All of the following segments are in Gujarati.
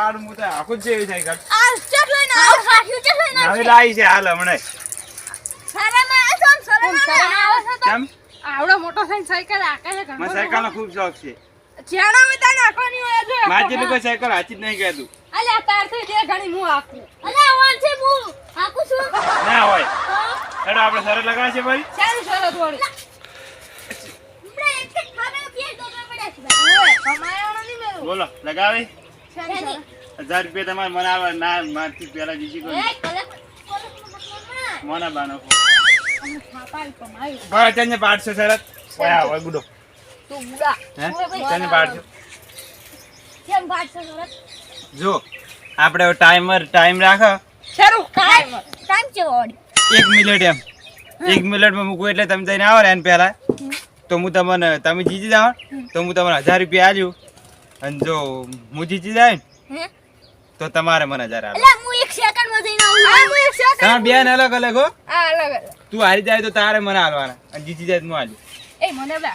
પાડ હું તો આખું જ જેવી સાયકલ આ ચટ લઈને આ સાખ્યું ચટ લઈને હવે લાઈ છે હાલ હમણાં. સારામાં આ છો સારામાં આવો. છો કેમ? આવડો મોટો થઈને સાયકલ આકે છે મને સાયકલ નો ખૂબ શોખ છે. ચેણા મે તને આકોની હોય છે માજી લોકો સાયકલ હાચી જ નહીં કહેતું અલ્યા તારથી જે ઘણી હું આખું અલે ઓન છે હું. આકુ છું. ના હોય. એડો આપણે સરે લગાવે છે ભાઈ. ચાલી સરસ થોડી બોલો લગાવે. હજાર રૂપિયા તમારે મને આવે ના મારથી પેલા બીજી એ કોઈ મોના બાનો બરાબર તને પાડશો સરસ ઓયા તું હે? તને પાડશો? કેમ જો આપણે ટાઈમર ટાઈમ રાખો. શરૂ. ટાઈમ છે ઓડી એક મિનિટ એમ. એક મિનિટમાં મૂકું એટલે તમે જઈને આવો ને એને પહેલા. તો હું તમને તમે જીતી જાઓ. તો હું તમને હજાર રૂપિયા આલ્યું અને જો હું જીતી જાય ને હે? તો તમારે મને જરા હું એક સેકન્ડમાં જઈને આવું. હું એક સેકન્ડ હા બેન અલગ અલગ હો? હા અલગ અલગ. તું હારી જાય તો તારે મને હાલવાના. અને જીતી જાય તો હું હાલું. એ મને બે.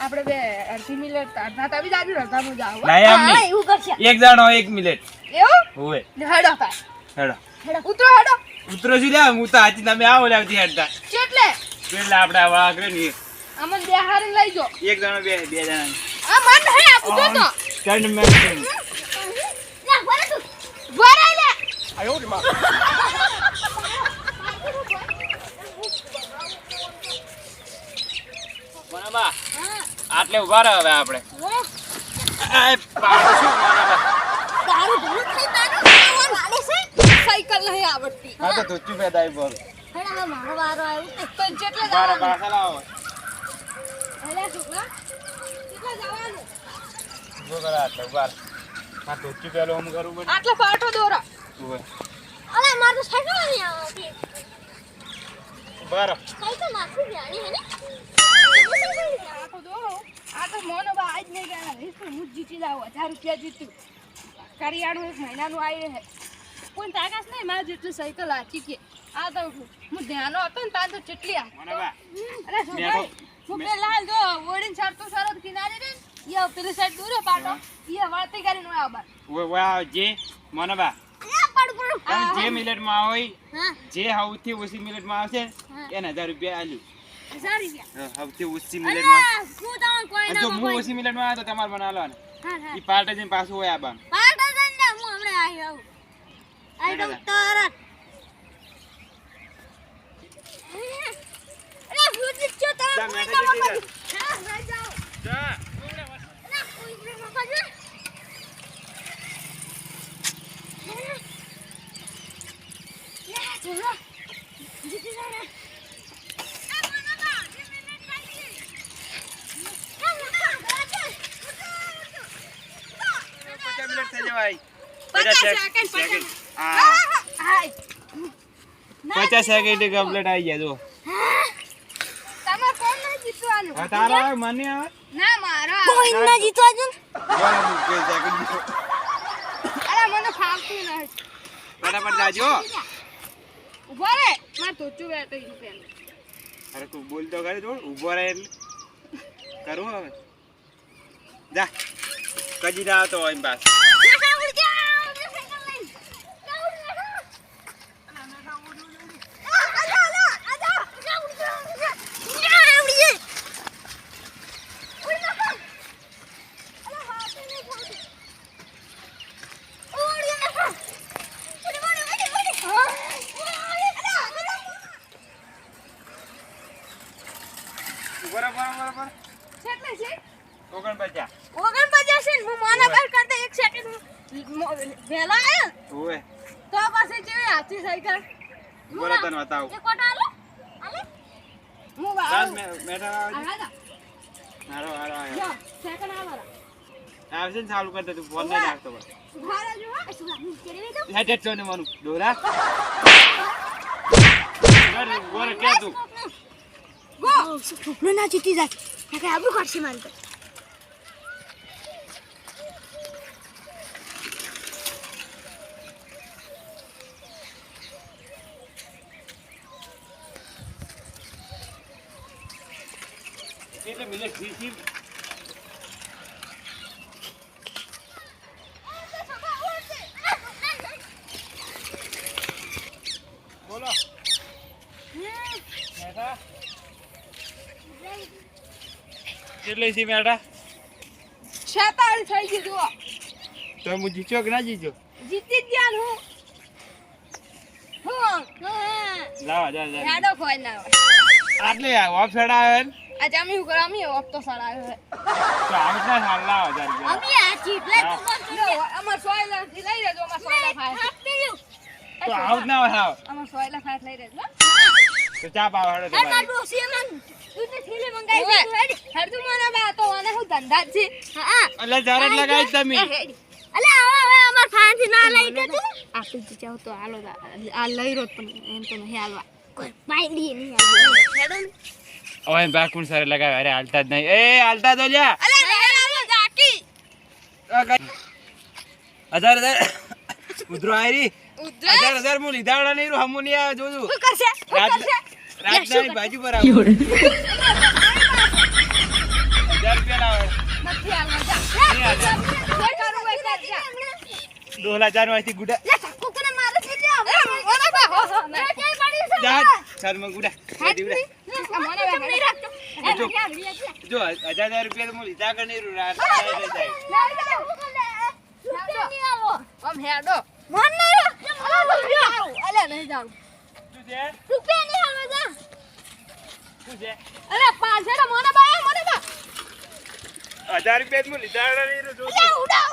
આપણે બે અડધી મિનિટ અડધા તાવી જાજુ અડધા હું જાવ ના એમ એવું કરશે. એક જણો એક મિનિટ. એવું? હોવે. હેડો કા હેડો. ઉતરો હેડો. ઉતરો જી લે? હું તો આજી તમે આવો લાવતી હેડતા. કેટલે? કેટલે આપણે આવા આગળ ને અમને બે હારે લઈ જો એક જણો બે બે જણા આ મન હે આપું તો. ત્રણ બરાબર આટલે ઊભા રહો હવે આપણે. સાયકલ નહીં આવડતી. હા તો તું ચૂપ દાઈ બોલ. હેડા મારો વારો આવ્યો. તો જેટલે બાર જવાનું લાવો અલ્યા છોકરા. કેટલે જો કરા આટલે ઊભા હા તો ચૂપ પેલો આમ કરું પડે આટલો પાટો દોરા. ઊભો. અલા માર તો સાયકલ નહીં આવતી બાર સાયકલ નાખી દેવાની હે ને? આટો દોરો. આ તો મોનો બા આજ નહીં ગયા પણ હું જીતી જાવ હજાર રૂપિયા જીત્યું કરિયાણું એક મહિનાનું આવી હે. કોઈ તાકાત નહીં મારે જેટલી સાયકલ આચી કે. આ તો હું ધ્યાનો હતો ને તાન તો ચેટલી આ અરે હું પેલા જો ઓડીને છાડતો સરસ કિનારે રે ઈ પેલી સાઈડ દૂર પાટો. ઈ વાળતી કરીને ઓય આબાર ઉભે ઉભે આવો જે મને બા અલે પડ પડ. તમે જે મિનિટમાં આવો ઈ, હા. જે સૌથી ઓછી મિનિટમાં આવશે હા. એને હજાર રૂપિયા આલ્યું. હજાર રૂપિયા? હા, સૌથી ઓછી અલે મિનિટમાં હું તમને કોઈ ના જો હું ઓછી મિનિટમાં આવે તો તમારે મને આલવાના હા હા. ઈ પાર્ટે જઈને પાછું હોય આબાનું પાટા જઈને હું હમણાં આવી આવું. આઈ ડોન્ટ તરત. અરે ભૂત છો તમે જા, કોઈ મેઠા ના જતી મગજ. હા ભાઈ જાઓ જા અરે કોઈ ના મગજ. લે, ચલો. જીતી જા રે. આ મને બા, જે મિનિટ બાકી. આ મને બા, ચાલ. પચાસ સેકન્ડ, કમ્પ્લીટ આવી ગયા જો તારો આવે મને આવે ના મારા કોઈ ના જીતવા જો ને. બરાબર, કોઈ second નહીં. અરે મને ફાવતું નહીં ફટાફટ જાજો ઊભો રે. મારે તોચું બેઠો ઈ પેલું અરે તું બોલ તો કરે થોડું ઊભો રહે એટલે. કરું હવે? જા. કદી ના હોય એમ પાસ ના ઉડી જાઓ, બે સાયકલ લઈને. ના ઉડી જાઓ. આ, આજા, આજા, આજા. ના ઉડી જાઓ, ઉડી જાઓ. ના ઉડી જાઓ. ઉડી નાખો. અલા, હાથે નહીં ફાવતું. ઉડી નાખો. ઉડી, ઉડી, ઉડી, ઉડી. હા. ઉડી, અલા, અલા. ઊભો રહે, બરાબર, બરાબર. કેટલે છે ઓગણપચાસ. ઓગણપચાસ છે હું મોના બાર કરતા એક સેકન્ડ વહેલા આવ્યો ઓવે. તો પછી જેવી હાથી સાયકલ બોલો તને બતાવું. એક ઓટા આલો. આલે. હું ચાલ, વાવ મે- મેઠા આવે હારો, હારો. જો સેકન્ડ આવારા આવશે ને ચાલુ કરતા તું ફોન નહીં રાખતો બસ. ઊભા જો હો. હેઠ ચોને માનું. ડોરા. ઊભો કે તું? ગો ના જીતી જાય આબરૂ કાઢશે મારી તો એટલે મિલે ઘી બોલો. મેઠા છે મેઠા છેતાળ થઈ ગઈ કે ના જીત્યો? જીતી ગયા હું. આટલે ઓફ હેડા આવે ને আমি અમે શું કરો અમે ઓફ તો સડાયો છે. તો આમ ના સાલ আমার সয়লা দিলাই রে આ সয়লা খায় તો અમાર સોયલા થી લઈ લેજો અમાર સોયલા ફાય હાથ પેલું તો આવું જ ના હોય હાવ. અમાર સોયલા ફાય લઈ લેજો તો ચા પાવ હેડો એ. મારું સીમન દૂધને થેલી મંગાવી દીધું હેડી. હરદુ મને બા તો મને હું ધંધા જ છે હા એટલે જરા જ લગાવી તમે. હેડી. અલે હવે હવે અમાર ફાંથી ના લઈ કે તું આપી જ જાવ તો આલો આ લઈ રોત પણ એમ તો નહીં હાલવા. કોઈ પાઈડી નહીં હેડો એમ બાકુણ સારે લગાવે. અરે હાલતા જ નહીં. એ હાલતા તો લ્યા. હજાર હજાર. ઉધરો આયરી હજાર હજાર હું લીધા વાળા નહીં રહ્યો, હમું નહીં આવે જોજો. શું કરશે? શું રાત કરશે? રાતના બાજુ પર આવો. હજાર રૂપિયા લાવે. નથી હાલવા જા. નહીં હાલે. કોઈ કરું હોય કર જા. ડોલા ચાર વાંચી ગુડા. ચાર ગુડા જો. જો હજાર રૂપિયા તો હું લીધા કે નહીં રાત આમ હેડો. મન નહીં અલે નહીં જાવ શું છે? રૂપિયા નહીં જા. અલે મને મને બા હજાર રૂપિયા તો હું લીધા નહીં ઉડા